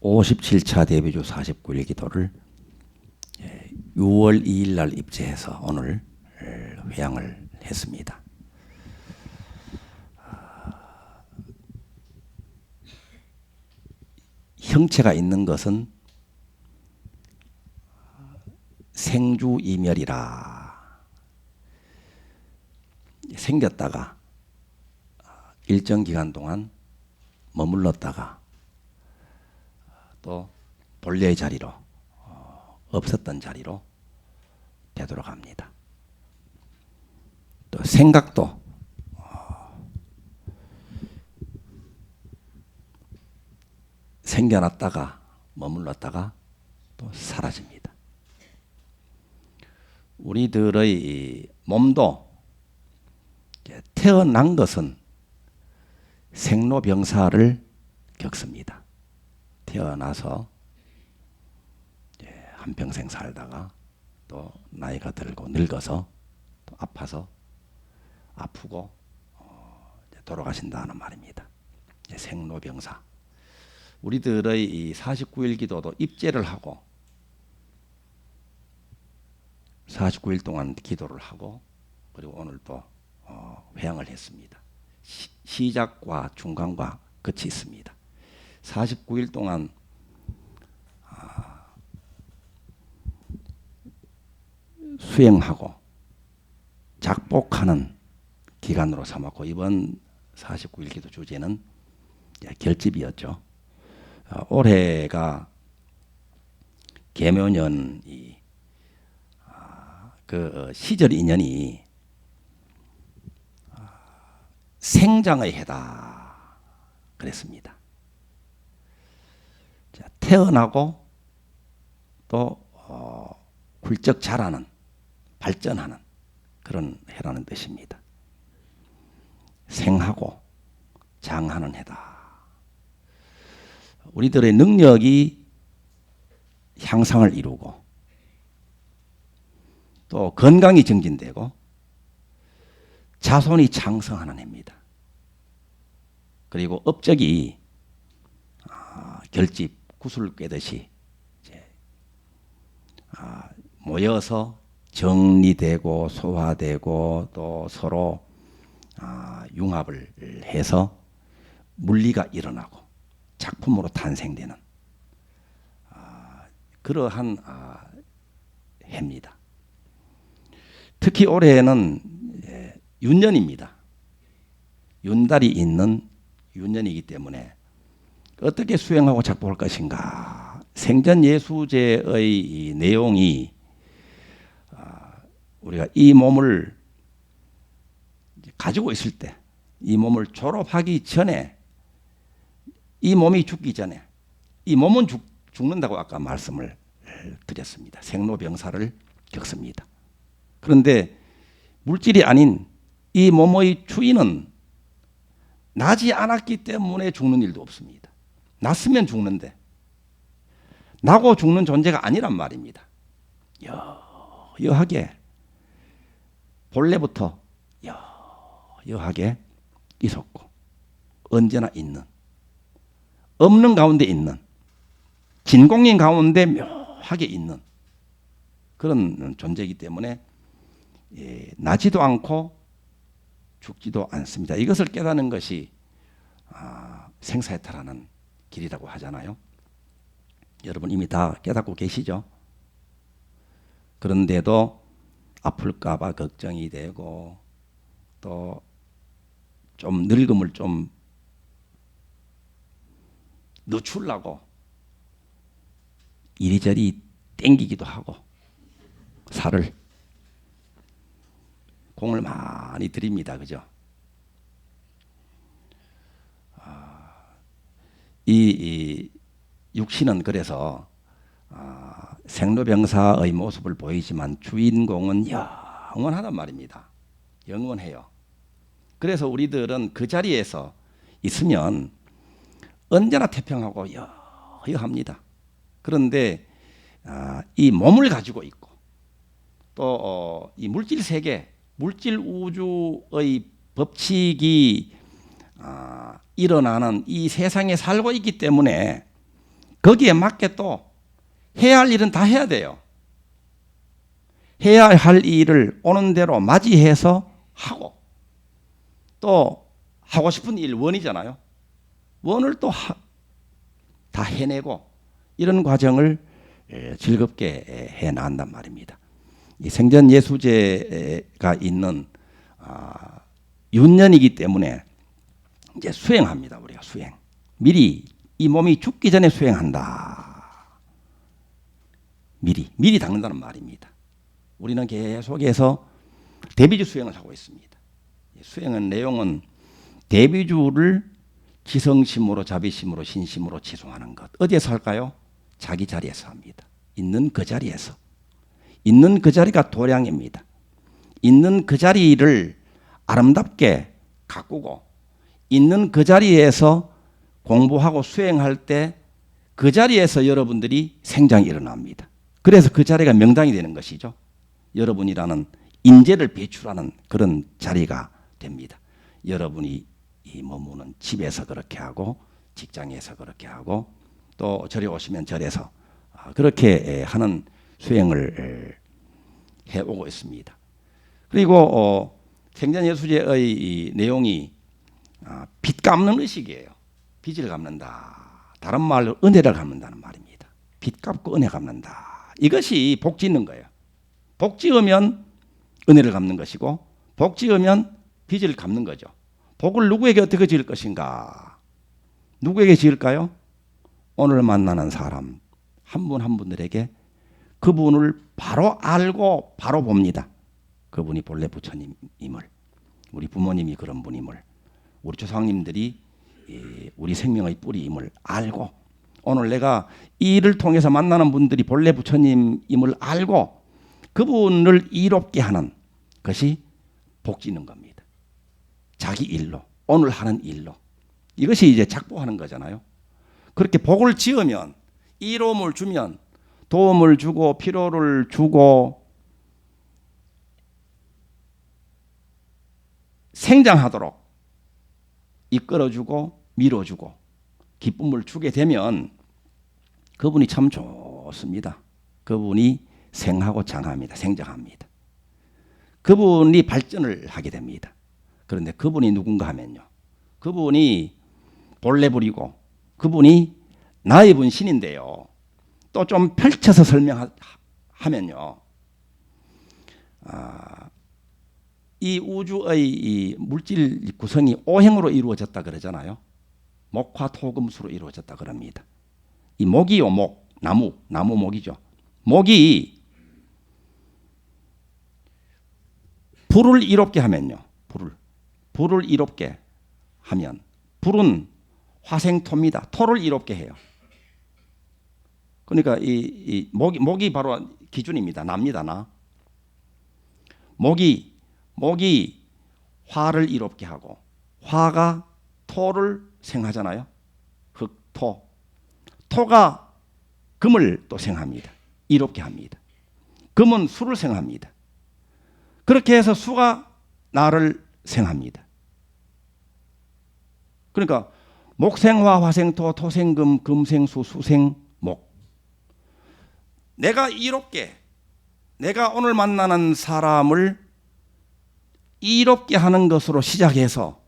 57차 대비주 49일 기도를 6월 2일 날 입제해서 오늘 회양을 했습니다. 형체가 있는 것은 생주이멸이라 생겼다가 일정 기간 동안 머물렀다가 또 본래의 자리로 어, 없었던 자리로 되도록 합니다. 또 생각도 어, 생겨났다가 머물렀다가 또 사라집니다. 우리들의 이 몸도 태어난 것은 생로병사를 겪습니다. 태어나서 이제 한평생 살다가 또 나이가 들고 늙어서 또 아파서 아프고 어, 돌아가신다는 말입니다. 생로병사. 우리들의 이 49일 기도도 입제를 하고 49일 동안 기도를 하고 그리고 오늘 또 어, 회양을 했습니다. 시, 시작과 중간과 끝이 있습니다. 49일 동안 아, 수행하고 작복하는 기간으로 삼았고 이번 49일 기도 주제는 결집이었죠. 어, 올해가 개묘년이 아, 그 시절 인연이 아, 생장의 해다 그랬습니다. 자, 태어나고 또 어, 훌쩍 자라는 발전하는 그런 해라는 뜻입니다. 생하고 장하는 해다. 우리들의 능력이 향상을 이루고 또 건강이 증진되고 자손이 창성하는 해입니다. 그리고 업적이 아, 결집 구슬 꿰듯이 아, 모여서 정리되고 소화되고 또 서로 아, 융합을 해서 물리가 일어나고 작품으로 탄생되는 아, 그러한 아, 해입니다. 특히 올해는 예, 윤년입니다. 윤달이 있는 윤년이기 때문에 어떻게 수행하고 작복할 것인가 생전 예수제의 내용이 아, 우리가 이 몸을 가지고 있을 때 이 몸을 졸업하기 전에 이 몸이 죽기 전에 이 몸은 죽, 죽는다고 아까 말씀을 드렸습니다. 생로병사를 겪습니다. 그런데 물질이 아닌 이 몸의 주인은 나지 않았기 때문에 죽는 일도 없습니다. 났으면 죽는데 나고 죽는 존재가 아니란 말입니다. 여여하게 본래부터 여여하게 있었고 언제나 있는 없는 가운데 있는 진공인 가운데 묘하게 있는 그런 존재이기 때문에 예, 나지도 않고 죽지도 않습니다. 이것을 깨닫는 것이 아, 생사해탈하는 길이라고 하잖아요. 여러분 이미 다 깨닫고 계시죠? 그런데도 아플까봐 걱정이 되고 또 좀 늙음을 좀 늦추려고 이리저리 땡기기도 하고 살을 공을 많이 들입니다. 그죠? 이, 이 육신은 그래서 아, 생로병사의 모습을 보이지만 주인공은 영원하단 말입니다. 영원해요. 그래서 우리들은 그 자리에서 있으면 언제나 태평하고 여여합니다. 그런데 아, 이 몸을 가지고 있고 또이 어, 물질 세계, 물질 우주의 법칙이 아, 일어나는 이 세상에 살고 있기 때문에 거기에 맞게 또 해야 할 일은 다 해야 돼요. 해야 할 일을 오는 대로 맞이해서 하고 또 하고 싶은 일 원이잖아요. 원을 또 다 해내고 이런 과정을 에, 즐겁게 해 나간단 말입니다. 이 생전 예수제가 있는 아, 윤년이기 때문에 이제 수행합니다. 우리가 수행. 미리 이 몸이 죽기 전에 수행한다. 미리 미리 닦는다는 말입니다. 우리는 계속해서 대비주 수행을 하고 있습니다. 수행은 내용은 대비주를 지성심으로 자비심으로 신심으로 지송하는 것. 어디에서 할까요? 자기 자리에서 합니다. 있는 그 자리에서. 있는 그 자리가 도량입니다. 있는 그 자리를 아름답게 가꾸고 있는 그 자리에서 공부하고 수행할 때 그 자리에서 여러분들이 생장이 일어납니다. 그래서 그 자리가 명당이 되는 것이죠. 여러분이라는 인재를 배출하는 그런 자리가 됩니다. 여러분이 이 머무는 집에서 그렇게 하고 직장에서 그렇게 하고 또 절에 오시면 절에서 아, 그렇게 하는 수행을 해오고 있습니다. 그리고 어, 생전예수제의 내용이 아, 빚 갚는 의식이에요. 빚을 갚는다. 다른 말로 은혜를 갚는다는 말입니다. 빚 갚고 은혜 갚는다. 이것이 복 짓는 거예요. 복 지으면 은혜를 갚는 것이고 복 지으면 빚을 갚는 거죠. 복을 누구에게 어떻게 지을 것인가? 누구에게 지을까요? 오늘 만나는 사람 한 분 한 분들에게 그분을 바로 알고 바로 봅니다. 그분이 본래 부처님임을 우리 부모님이 그런 분임을 우리 조상님들이 우리 생명의 뿌리임을 알고 오늘 내가 이 일을 통해서 만나는 분들이 본래 부처님임을 알고 그분을 이롭게 하는 것이 복지는 겁니다. 자기 일로 오늘 하는 일로 이것이 이제 작보하는 거잖아요. 그렇게 복을 지으면 이로움을 주면 도움을 주고 피로를 주고 생장하도록 이끌어주고 밀어주고 기쁨을 주게 되면 그분이 참 좋습니다. 그분이 생하고 장합니다. 생장합니다. 그분이 발전을 하게 됩니다. 그런데 그분이 누군가 하면요. 그분이 본래 부리고 그분이 나의 분신인데요. 또 좀 펼쳐서 설명하면요. 아, 이 우주의 이 물질 구성이 오행으로 이루어졌다 그러잖아요. 목화 토금수로 이루어졌다 그럽니다. 이 목이요 목 나무 나무 목이죠. 목이 불을 이롭게 하면요. 불을 불을 이롭게 하면 불은 화생토입니다. 토를 이롭게 해요. 그러니까 이, 이 목이 목이 바로 기준입니다. 납니다. 나. 목이 목이 화를 이롭게 하고 화가 토를 생하잖아요. 흙, 토. 토가 금을 또 생합니다. 이롭게 합니다. 금은 수를 생합니다. 그렇게 해서 수가 나를 생합니다. 그러니까 목생화, 화생토, 토생금, 금생수, 수생목. 내가 이롭게 내가 오늘 만나는 사람을 이롭게 하는 것으로 시작해서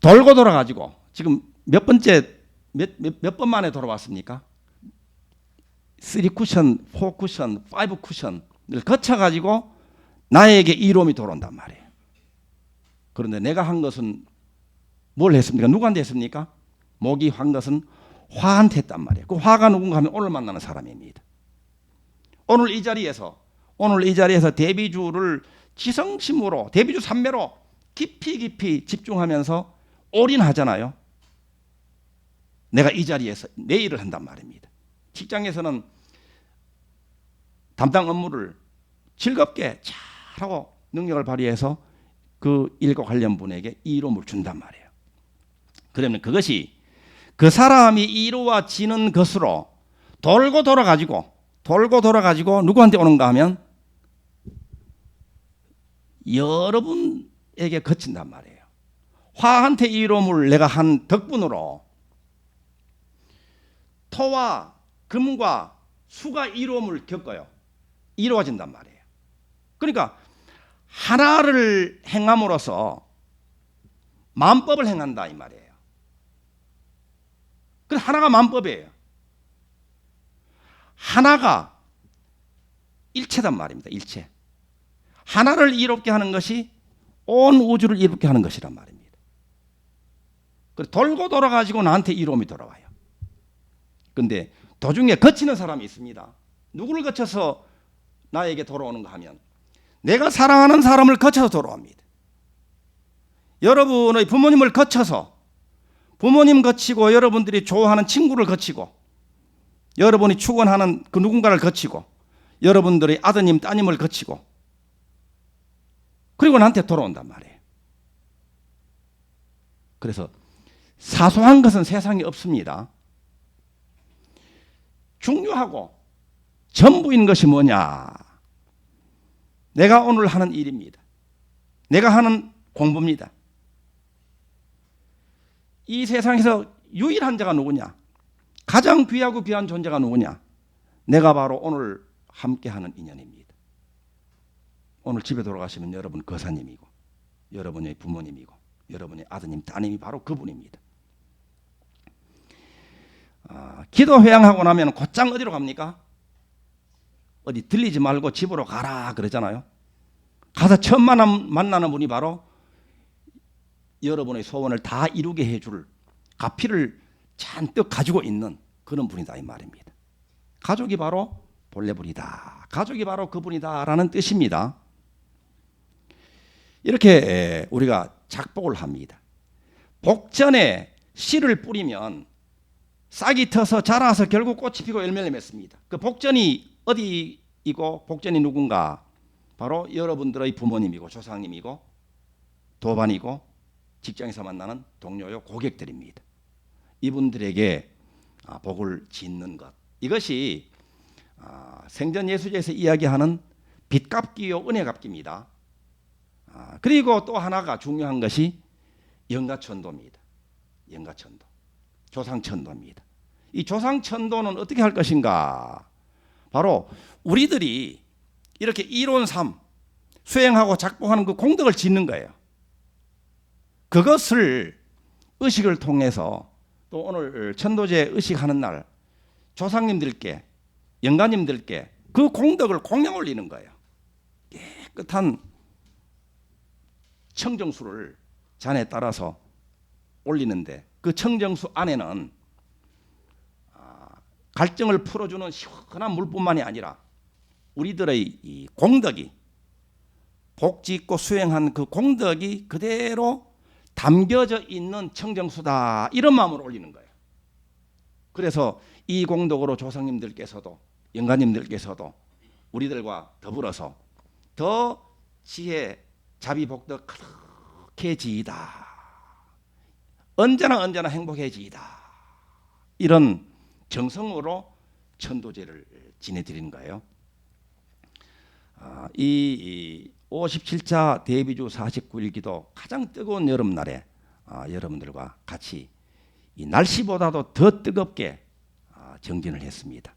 돌고 돌아가지고 지금 몇 번째 몇몇 번 만에 돌아왔습니까? 3 쿠션, 4 쿠션, 5 쿠션을 거쳐 가지고 나에게 이로움이 돌아온단 말이에요. 그런데 내가 한 것은 뭘 했습니까? 누구한테 했습니까? 목이 한 것은 화한테 했단 말이에요. 그 화가 누군가 하면 오늘 만나는 사람입니다. 오늘 이 자리에서 오늘 이 자리에서 대비주를 지성심으로 대비주 삼매로 깊이 깊이 집중하면서 올인하잖아요. 내가 이 자리에서 내 일을 한단 말입니다. 직장에서는 담당 업무를 즐겁게 잘하고 능력을 발휘해서 그 일과 관련 분에게 이로움을 준단 말이에요. 그러면 그것이 그 사람이 이루어지는 것으로 돌고 돌아가지고 돌고 돌아가지고 누구한테 오는가 하면 여러분에게 거친단 말이에요. 화한테 이로움을 내가 한 덕분으로 토와 금과 수가 이루음을 겪어요. 이루어진단 말이에요. 그러니까 하나를 행함으로써 만법을 행한다 이 말이에요. 그 하나가 만법이에요. 하나가 일체단 말입니다. 일체. 하나를 이롭게 하는 것이 온 우주를 이롭게 하는 것이란 말입니다. 그 돌고 돌아가지고 나한테 이로움이 돌아와요. 근데 도중에 거치는 사람이 있습니다. 누구를 거쳐서 나에게 돌아오는 가 하면 내가 사랑하는 사람을 거쳐서 돌아옵니다. 여러분의 부모님을 거쳐서 부모님 거치고 여러분들이 좋아하는 친구를 거치고 여러분이 축원하는 그 누군가를 거치고 여러분들의 아드님 따님을 거치고 그리고 나한테 돌아온단 말이에요. 그래서 사소한 것은 세상에 없습니다. 중요하고 전부인 것이 뭐냐? 내가 오늘 하는 일입니다. 내가 하는 공부입니다. 이 세상에서 유일한 자가 누구냐? 가장 귀하고 귀한 존재가 누구냐? 내가 바로 오늘 함께 하는 인연입니다. 오늘 집에 돌아가시면 여러분 거사님이고 여러분의 부모님이고 여러분의 아드님 따님이 바로 그분입니다. 아, 기도 회양하고 나면 곧장 어디로 갑니까? 어디 들리지 말고 집으로 가라 그러잖아요. 가서 처음 만나는 분이 바로 여러분의 소원을 다 이루게 해줄 가피를 잔뜩 가지고 있는 그런 분이다 이 말입니다. 가족이 바로 본래분이다. 가족이 바로 그분이다라는 뜻입니다. 이렇게 우리가 작복을 합니다. 복전에 씨를 뿌리면 싹이 터서 자라서 결국 꽃이 피고 열매를 맺습니다. 그 복전이 어디이고 복전이 누군가? 바로 여러분들의 부모님이고 조상님이고 도반이고 직장에서 만나는 동료요 고객들입니다. 이분들에게 아, 복을 짓는 것 이것이 아, 생전 예수제에서 이야기하는 빚 갚기요 은혜 갚기입니다. 아, 그리고 또 하나가 중요한 것이 영가천도입니다. 영가천도. 조상천도입니다. 이 조상천도는 어떻게 할 것인가? 바로 우리들이 이렇게 이론 3 수행하고 작복하는 그 공덕을 짓는 거예요. 그것을 의식을 통해서 또 오늘 천도제 의식하는 날 조상님들께 영가님들께 그 공덕을 공양 올리는 거예요. 깨끗한 청정수를 잔에 따라서 올리는데 그 청정수 안에는 아, 갈증을 풀어주는 시원한 물뿐만이 아니라 우리들의 이 공덕이 복짓고 수행한 그 공덕이 그대로 담겨져 있는 청정수다 이런 마음으로 올리는 거예요. 그래서 이 공덕으로 조상님들께서도 영가님들께서도 우리들과 더불어서 더 지혜 자비복덕 그렇게 지이다. 언제나 언제나 행복해지이다. 이런 정성으로 천도제를 지내드리는 거예요. 아, 이 57차 대비주 49일 기도 가장 뜨거운 여름날에 아, 여러분들과 같이 이 날씨보다도 더 뜨겁게 아, 정진을 했습니다.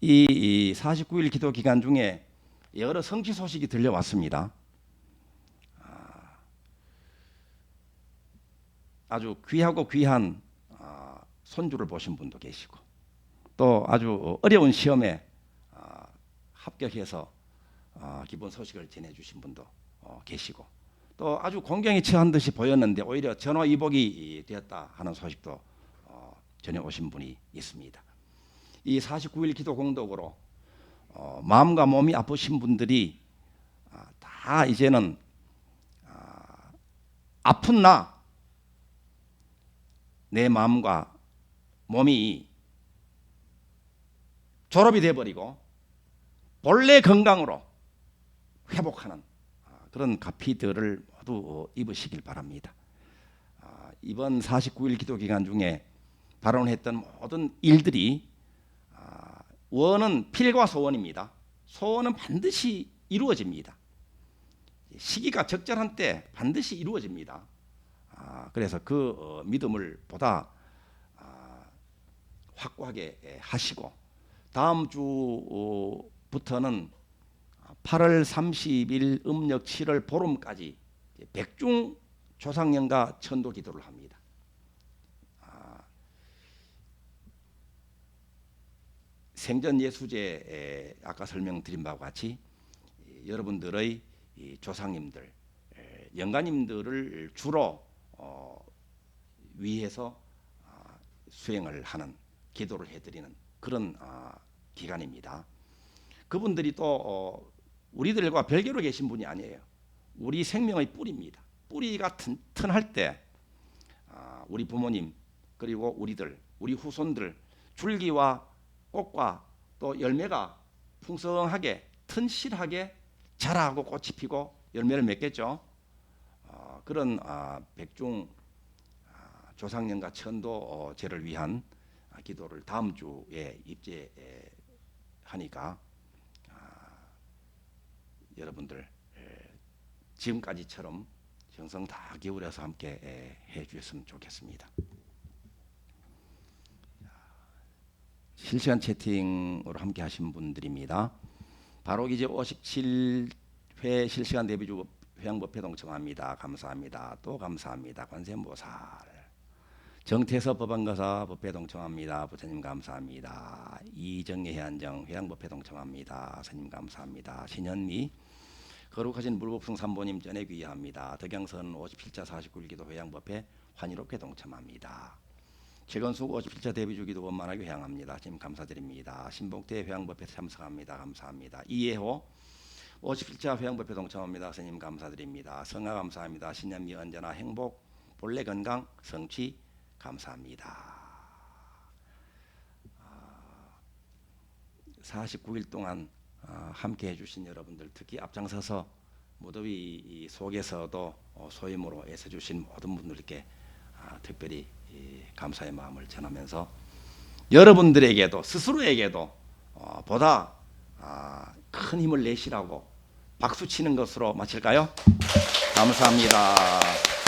이 49일 기도 기간 중에 여러 성취 소식이 들려왔습니다. 아주 귀하고 귀한 손주를 보신 분도 계시고 또 아주 어려운 시험에 합격해서 어, 기본 소식을 전해주신 분도 어, 계시고 또 아주 공경에 처한 듯이 보였는데 오히려 전화위복이 되었다 하는 소식도 어, 전해오신 분이 있습니다. 이 49일 기도 공덕으로 어, 마음과 몸이 아프신 분들이 아, 다 이제는 아, 아픈 나 내 마음과 몸이 졸업이 돼버리고 본래 건강으로 회복하는 아, 그런 가피들을 모두 어, 입으시길 바랍니다. 아, 이번 49일 기도 기간 중에 발언했던 모든 일들이 아, 원은 필과 소원입니다. 소원은 반드시 이루어집니다. 시기가 적절한 때 반드시 이루어집니다. 그래서 그 어, 믿음을 보다 확고하게 예, 하시고 다음 주부터는 8월 30일 음력 7월 보름까지 백중 조상년과 천도 기도를 합니다. 아, 생전 예수제 아까 설명드린 바와 같이 이, 여러분들의 이 조상님들, 에, 영가님들을 주로 어, 위해서 아, 수행을 하는 기도를 해드리는 그런 아, 기간입니다. 그분들이 또 어, 우리들과 별개로 계신 분이 아니에요. 우리 생명의 뿌리입니다. 뿌리가 튼튼할 때 아, 우리 부모님 그리고 우리들 우리 후손들 줄기와 꽃과 또 열매가 풍성하게 튼실하게 자라고 꽃이 피고 열매를 맺겠죠. 어, 그런 아, 백중 아, 조상년과 천도 어, 제를 위한 아, 기도를 다음 주에 입제하니까 아, 여러분들 에, 지금까지처럼 정성 다 기울여서 함께 에, 해주셨으면 좋겠습니다. 실시간 채팅으로 함께 하신 분들입니다. 바로 이제 57회 실시간 데뷔주 회양법회 동청합니다. 감사합니다. 또 감사합니다. 관세음보살. 정태서 법안가사 법회 동청합니다. 부처님 감사합니다. 이정예 해안정 회양법회 동청합니다. 스님 감사합니다. 신현미 거룩하신 물법승 삼보님 전에 귀의합니다. 덕양선 57자 49일기도 회양법회 환희롭게 동참합니다. 최건숙 57자 데뷔주기도 원만하게 회양합니다. 지금 감사드립니다. 신봉태 회양법회 참석합니다. 감사합니다. 이해호 57자 회양법회 동참합니다. 스님 감사드립니다. 성화 감사합니다. 신년미 언제나 행복 본래 건강 성취 감사합니다. 아, 49일 동안 아, 함께 해주신 여러분들 특히 앞장서서 무더위 속에서도 어, 소임으로 애써주신 모든 분들께 아, 특별히 이 감사의 마음을 전하면서 여러분들에게도 스스로에게도 어, 보다 아, 큰 힘을 내시라고 박수 치는 것으로 마칠까요? 감사합니다.